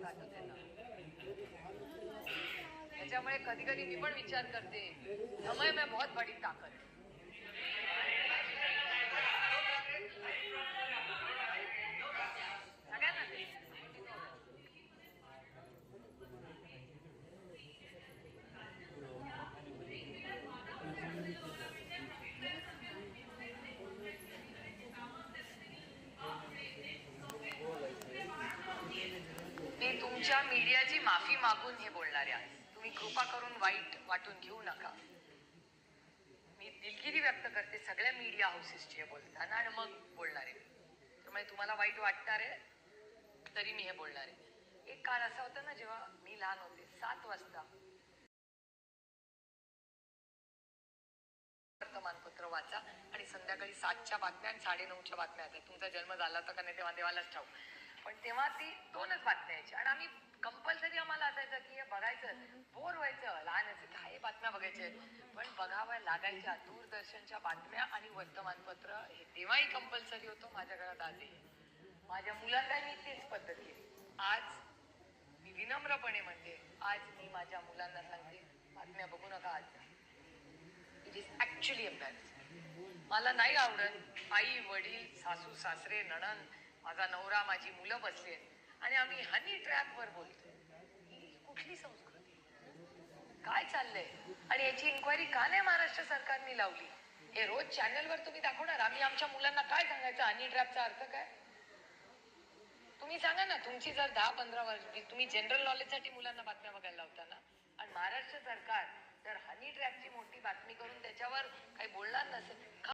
नका आता त्यांना त्याच्यामुळे कधी कधी मी पण विचार करते. समय मी बहुत बडी ताकद है. सगळ्यांना ते. मी तुमच्या मीडियाची माफी मागून हे बोलणाऱ्या आहे तुम्ही कृपा करून वाईट वाटून घेऊ नका. मी दिलगिरी व्यक्त करते सगळ्या मीडिया हाऊसेसची हे बोलताना आणि मग बोलणार. आहे त्यामुळे तुम्हाला वाईट वाटणार आहे तरी मी हे बोलणार. आहे एक काळ असा होता ना जेव्हा मी लहान होते सात वाजता. वर्तमानपत्र वाचा आणि संध्याकाळी सातच्या बातम्या आणि साडेनऊच्या बातम्या येतात तुमचा जन्म झाला होता का नाही तेव्हा देवालाच ठाऊ पण तेव्हा ती दोनच बातम्या यायच्या आणि आम्ही कंपल्सरी आम्हाला असायचं की हे बघायचं बोर व्हायचं लहान असेल तर हे पण बघावं लागायच्या दूरदर्शनच्या बातम्या आणि वर्तमानपत्र हे तेव्हाही कंपल्सरी होतं माझ्या घरात आजही. माझ्या मुलांना तेच पद्धत केली. आज मी विनम्रपणे म्हणते आज मी माझ्या मुलांना सांगते बातम्या बघू नका आज. इट इज ॲक्च्युली एम्बॅरेसिंग मला नाही आवडत आई वडील सासू सासरे नणन माझा नवरा माझी मुलं बसले आणि आम्ही हनी ट्रॅपवर बोलतो ही कुठली संस्कृती? काय चाललंय? आणि याची इन्क्वायरी का नाही महाराष्ट्र सरकारने लावली? हे रोज चॅनलवर तुम्ही दाखवणार. आम्ही आमच्या मुलांना काय सांगायचं? हनी ट्रॅपचा अर्थ काय? तुम्ही सांगा ना तुमची जर दहा पंधरा वर्ष तुम्ही जनरल नॉलेजसाठी मुलांना बातम्या बघायला लावता ना आणि महाराष्ट्र सरकार जर हनी ट्रॅपची मोठी बातमी करून त्याच्यावर काही बोलणार नसेल